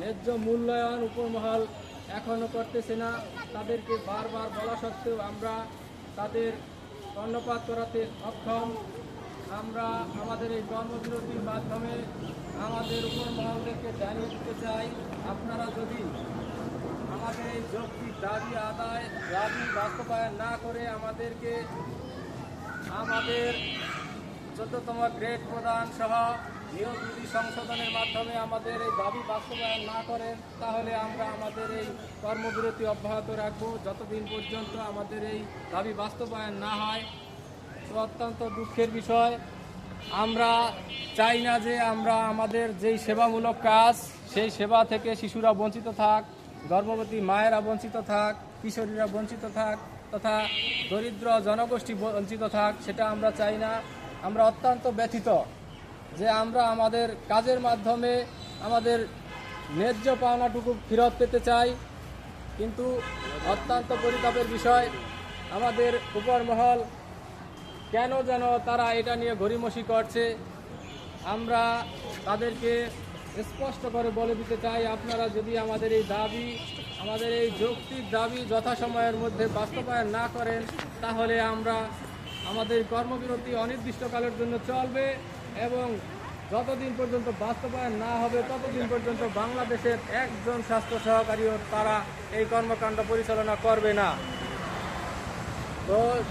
ন্যায্য মূল্যায়ন উপমহল এখনও করতেছে না। তাদেরকে বারবার বলা সত্ত্বেও আমরা তাদের কর্ণপাত করাতে অক্ষম। আমরা আমাদের এই কর্মবিরতির মাধ্যমে আমাদের উপমহলদেরকে জানিয়ে দিতে চাই, আপনারা যদি আমাদের এই যৌক্তিক দাবি, আদায়, দাবি বাস্তবায়ন না করে আমাদেরকে আমাদের চোদ্দতম গ্রেড প্রদান সহ নিয়োগ বিধি সংশোধনের মাধ্যমে আমাদের এই দাবি বাস্তবায়ন না করেন, তাহলে আমরা আমাদের এই কর্মবিরতি অব্যাহত রাখব। যতদিন পর্যন্ত আমাদের এই দাবি বাস্তবায়ন না হয়, তো অত্যন্ত দুঃখের বিষয়। আমরা চাই না যে আমরা আমাদের যেই সেবামূলক কাজ, সেই সেবা থেকে শিশুরা বঞ্চিত থাক, গর্ভবতী মায়েরা বঞ্চিত থাক, কিশোরীরা বঞ্চিত থাক, তথা দরিদ্র জনগোষ্ঠী বঞ্চিত থাক, সেটা আমরা চাই না। আমরা অত্যন্ত ব্যথিত। যে আমরা আমাদের কাজের মাধ্যমে আমাদের ন্যায্য পাওনাটুকু ফেরত পেতে চাই। কিন্তু অত্যন্ত পরিতাপের বিষয়, আমাদের উপরমহল কেন যেন তারা এটা নিয়ে গড়িমসি করছে, আমরা তাদেরকে স্পষ্ট করে বলে দিতে চাই, আপনারা যদি আমাদের এই দাবি, আমাদের এই যৌক্তিক দাবি যথাসময়ের মধ্যে বাস্তবায়ন না করেন, তাহলে আমরা আমাদের কর্মবিরতি অনির্দিষ্টকালের জন্য চলবে এবং যতদিন পর্যন্ত বাস্তবায়ন না হবে, ততদিন পর্যন্ত বাংলাদেশের একজন স্বাস্থ্য সহকারীও তারা এই কর্মকাণ্ড পরিচালনা করবে না। তো